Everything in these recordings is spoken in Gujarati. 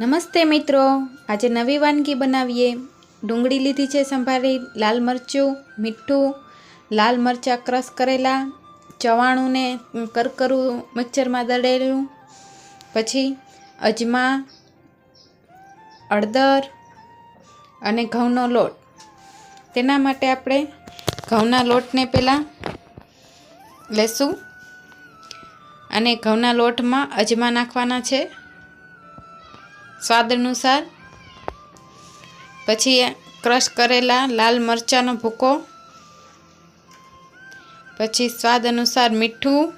નમસ્તે મિત્રો. આજે નવી વાનગી બનાવીએ. ડુંગળી લીધી છે સંભારી, લાલ મરચું, મીઠું, લાલ મરચાં ક્રશ કરેલા, ચવાણુંને કરકરું મિક્સરમાં દળેલું, પછી અજમા અડદર અને ઘઉંનો લોટ. તેના માટે આપણે ઘઉંના લોટને પહેલાં લેશું. અને ઘઉંના લોટમાં અજમા નાખવાના છે. સ્વાદ અનુસાર. પછી ક્રશ કરેલા લાલ મરચાંનો ભૂકો. પછી સ્વાદ અનુસાર મીઠું.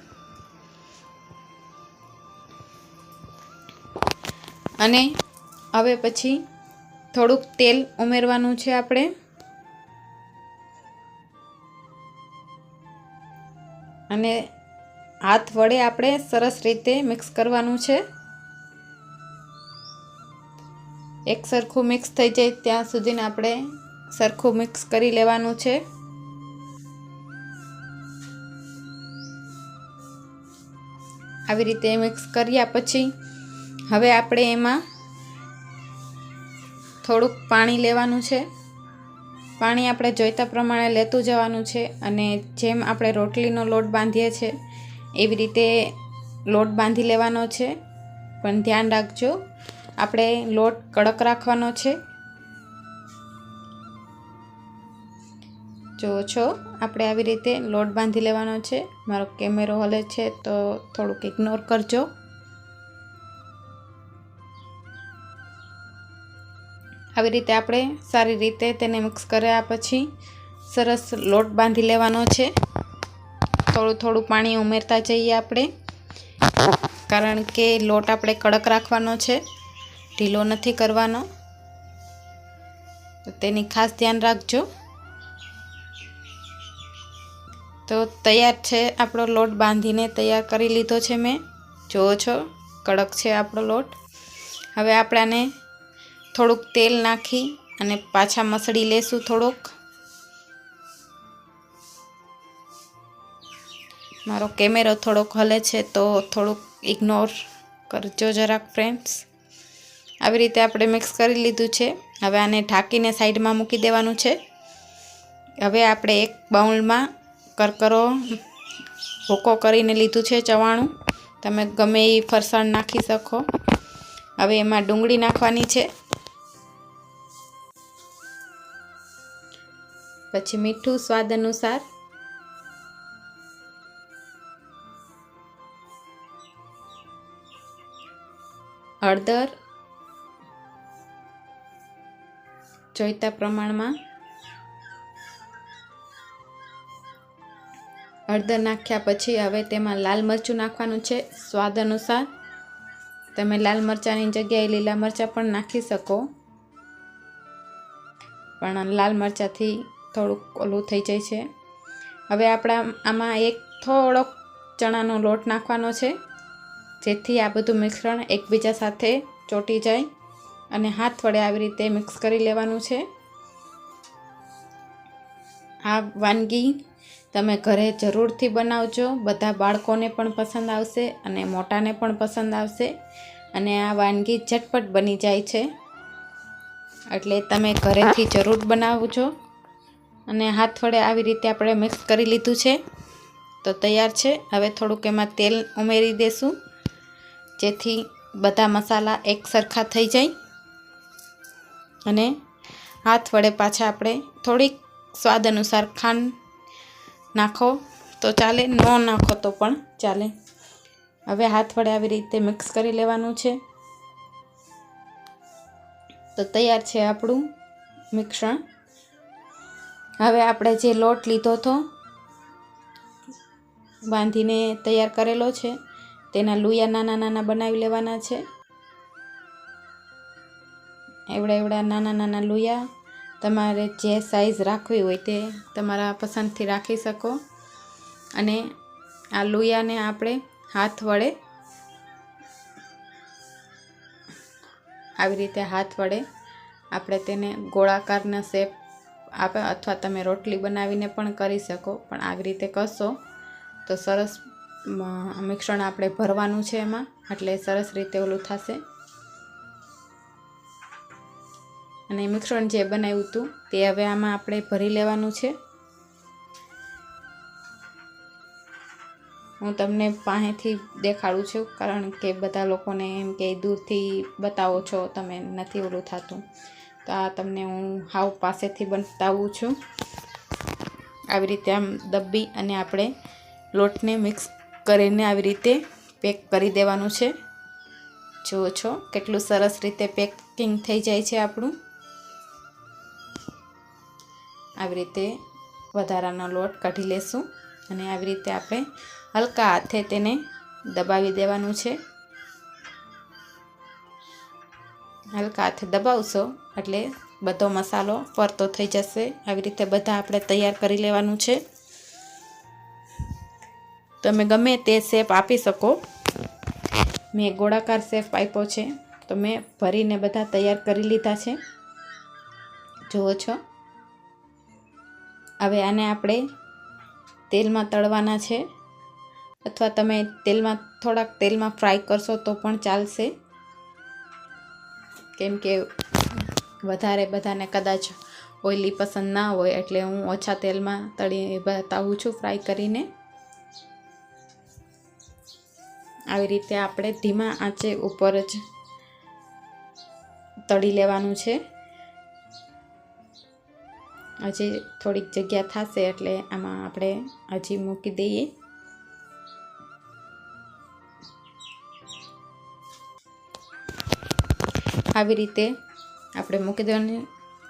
અને હવે પછી થોડુંક તેલ ઉમેરવાનું છે આપણે. અને હાથ વડે આપણે સરસ રીતે મિક્સ કરવાનું છે. એક સરખું મિક્સ થઈ જાય ત્યાં સુધીને આપણે સરખું મિક્સ કરી લેવાનું છે. આવી રીતે મિક્સ કર્યા પછી હવે આપણે એમાં થોડુંક પાણી લેવાનું છે. પાણી આપણે જોઈતા પ્રમાણે લેતું જવાનું છે અને જેમ આપણે રોટલીનો લોટ બાંધીએ છીએ એવી રીતે લોટ બાંધી લેવાનો છે. પણ ધ્યાન રાખજો આપણે લોટ કડક રાખવાનો છે. જો છો, આપણે આવી રીતે લોટ બાંધી લેવાનો છે. મારો કેમેરો હલે છે તો થોડુંક ઇગ્નોર કરજો. આવી રીતે આપણે સારી રીતે તેને મિક્સ કર્યા પછી સરસ લોટ બાંધી લેવાનો છે. થોડું થોડું પાણી ઉમેરતા જઈએ આપણે. કારણ કે લોટ આપણે કડક રાખવાનો છે. ઢીલો નથી કરવાનો. તો તેની ખાસ ધ્યાન રાખજો. તો તૈયાર છે આપણો લોટ, બાંધીને તૈયાર કરી લીધો છે મેં. જુઓ છો, કડક છે આપણો લોટ. હવે આપણે આને થોડુંક તેલ નાખી અને પાછા મસળી લેશું થોડુંક. મારો કેમેરો થોડોક હલે છે, તો થોડુંક ઇગ્નોર કરજો જરાક ફ્રેન્ડ્સ આવી રીતે આપણે મિક્સ કરી લીધું છે. હવે આને ઢાંકીને સાઈડમાં મૂકી દેવાનું છે. હવે આપણે એક બાઉલમાં કરકરો ભૂકો કરીને લીધું છે ચવાણું. તમે ગમે એ ફરસાણ નાખી શકો. હવે એમાં ડુંગળી નાખવાની છે. પછી મીઠું સ્વાદ અનુસાર હળદર જોઈતા પ્રમાણમાં હળદર નાખ્યા પછી હવે તેમાં લાલ મરચું નાખવાનું છે. સ્વાદ અનુસાર તમે લાલ મરચાંની જગ્યાએ લીલા મરચાં પણ નાખી શકો. પણ લાલ મરચાંથી થોડુંક ઓલું થઈ જાય છે. હવે આપણા આમાં એક થોડોક ચણાનો લોટ નાખવાનો છે. જેથી આ બધું મિશ્રણ એકબીજા સાથે ચોંટી જાય. અને હાથ વડે આવી રીતે મિક્સ કરી લેવાનું છે. આ વાનગી તમે ઘરે જરૂરથી બનાવજો. બધા બાળકોને પણ પસંદ આવશે અને મોટાને પણ પસંદ આવશે. અને આ વાનગી ઝટપટ બની જાય છે. એટલે તમે ઘરેથી જરૂર બનાવજો. અને હાથ વડે આવી રીતે આપણે મિક્સ કરી લીધું છે. તો તૈયાર છે. હવે થોડુંક એમાં તેલ ઉમેરી દેશું. જેથી બધા મસાલા એક સરખા થઈ જાય. અને હાથ વડે પાછા આપણે થોડીક સ્વાદ અનુસાર ખાંડ નાખો. તો ચાલે, ન નાખો તો પણ ચાલે. હવે હાથ વડે આવી રીતે મિક્સ કરી લેવાનું છે. તો તૈયાર છે આપણું મિશ્રણ. હવે આપણે જે લોટ લીધો હતો, બાંધીને તૈયાર કરેલો છે, તેના લુયા નાના નાના બનાવી લેવાના છે. એવડા એવડા નાના નાના લુયા, તમારે જે સાઈઝ રાખવી હોય તે તમારા પસંદથી રાખી શકો. અને આ લુયાને આપણે હાથ વડે આવી રીતે હાથ વડે આપણે તેને ગોળાકારના શેપ આપે અથવા તમે રોટલી બનાવીને પણ કરી શકો, પણ આવી રીતે કરશો તો સરસ મિશ્રણ આપણે ભરવાનું છે એમાં, એટલે સરસ રીતે ઓલું થશે. અને મિશ્રણ જે બનાવ્યું હતું તે હવે આમાં આપણે ભરી લેવાનું છે. હું તમને પાસેથી દેખાડું છું, કારણ કે બધા લોકોને એમ કે દૂરથી બતાવો છો, તમે નથી ઓલું થતું. તો આ તમને હું હાવ પાસેથી બતાવું છું. આવી રીતે આમ દબ્બી અને આપણે લોટને મિક્સ કરીને આવી રીતે પેક કરી દેવાનું છે. જુઓ છો, કેટલું સરસ રીતે પેકિંગ થઈ જાય છે આપણું. આવી રીતે વધારાનો લોટ કાઢી લેશું અને આવી રીતે આપણે હલકા હાથે તેને દબાવી દેવાનું છે. હલકા હાથે દબાવશો એટલે બધો મસાલો ફરતો થઈ જશે. આવી રીતે બધા આપણે તૈયાર કરી લેવાનું છે. તમે ગમે તે શેપ આપી શકો. મેં ગોળાકાર શેપ આપ્યો છે. તો મેં ભરીને બધા તૈયાર કરી લીધા છે. જુઓ છો. હવે આને આપણે તેલમાં તળવાના છે. અથવા તમે તેલમાં, થોડાક તેલમાં ફ્રાય કરશો તો પણ ચાલશે. કેમ કે વધારે બધાને કદાચ ઓઇલી પસંદ ના હોય, એટલે હું ઓછા તેલમાં તળી બતાવું છું ફ્રાય કરીને. આવી રીતે આપણે ધીમા આંચે ઉપર જ તળી લેવાનું છે. હજી થોડીક જગ્યા થશે એટલે આમાં આપણે હજી મૂકી દઈએ. આવી રીતે આપણે મૂકી દેવાની.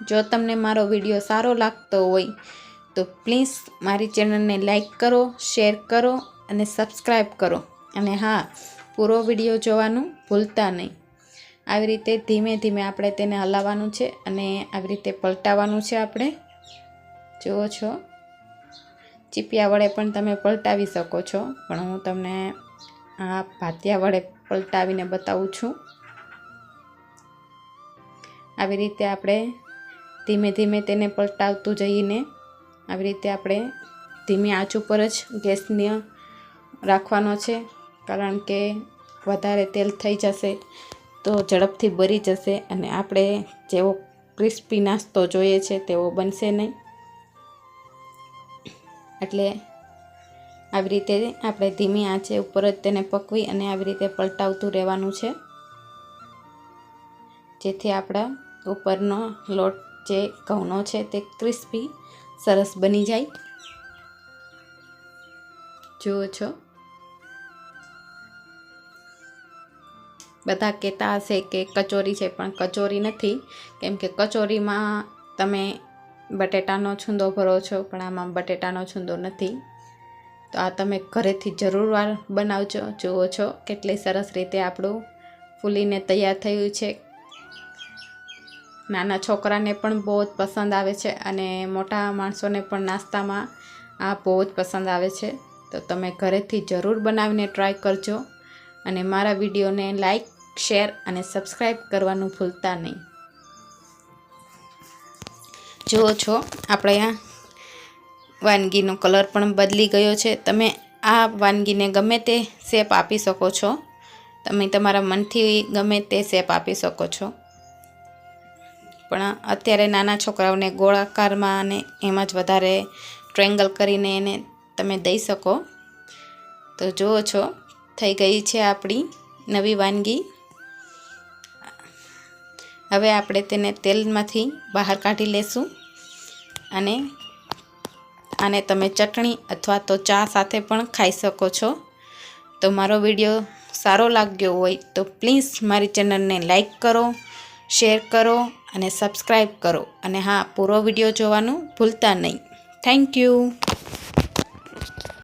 જો તમને મારો વીડિયો સારો લાગતો હોય, તો પ્લીઝ મારી ચેનલને લાઈક કરો, શેર કરો અને સબસ્ક્રાઈબ કરો. અને હા, પૂરો વીડિયો જોવાનું ભૂલતા નહીં. આવી રીતે ધીમે ધીમે આપણે તેને હલાવવાનું છે અને આવી રીતે પલટાવવાનું છે આપણે. જુઓ છો. ચીપિયા વડે પણ તમે પલટાવી શકો છો, પણ હું તમને આ ભાતિયા વડે પલટાવીને બતાવું છું. આવી રીતે આપણે ધીમે ધીમે તેને પલટાવતું જઈને, આવી રીતે આપણે ધીમી આંચ ઉપર જ ગેસને રાખવાનો છે, કારણ કે વધારે તેલ થઈ જશે તો ઝડપથી બરી જશે અને આપણે જેવો ક્રિસ્પી નાસ્તો જોઈએ છે તેવો બનશે નહીં. એટલે આવી રીતે આપણે ધીમી આંચે ઉપર જ તેને પકવી અને આવી રીતે પલટાવતું રહેવાનું છે. જેથી આપણા ઉપરનો લોટ જે ઘઉંનો છે તે ક્રિસ્પી, સરસ બની જાય. જુઓ છો. બધા કહેતા હશે કે કચોરી છે, પણ કચોરી નથી. કેમ કે કચોરીમાં તમે બટેટાનો છૂંદો ભરો છો, પણ આમાં બટેટાનો છૂંદો નથી. તો આ તમે ઘરેથી જરૂરવાર બનાવજો, જુઓ છો કેટલી સરસ રીતે આપણું ફૂલીને તૈયાર થયું છે. નાના છોકરાને પણ બહુ જ પસંદ આવે છે અને મોટા માણસોને પણ નાસ્તામાં આ બહુ જ પસંદ આવે છે. તો તમે ઘરેથી જરૂર બનાવીને ટ્રાય કરજો અને મારા વિડીયોને લાઈક, શેર અને સબસ્ક્રાઈબ કરવાનું ભૂલતા નહીં. જુઓ છો, આપણે આ વાનગીનો કલર પણ બદલી ગયો છે. તમે આ વાનગીને ગમે તે શેપ આપી શકો છો. તમે તમારા મનથી ગમે તે શેપ આપી શકો છો. પણ અત્યારે નાના છોકરાઓને ગોળાકારમાં અને એમાં જ વધારે ટ્રેંગલ કરીને એને તમે દઈ શકો. તો જુઓ છો, થઈ ગઈ છે આપણી નવી વાનગી. હવે આપણે તેને તેલમાંથી બહાર કાઢી લેશું. અને, આને તમે ચટણી અથવા તો ચા સાથે પણ ખાઈ શકો છો. તો મારો વીડિયો સારો લાગ્યો હોય તો પ્લીઝ મારી ચેનલને લાઈક કરો, શેર કરો અને સબસ્ક્રાઈબ કરો. અને હા, પૂરો વીડિયો જોવાનું ભૂલતા નહીં. Thank you.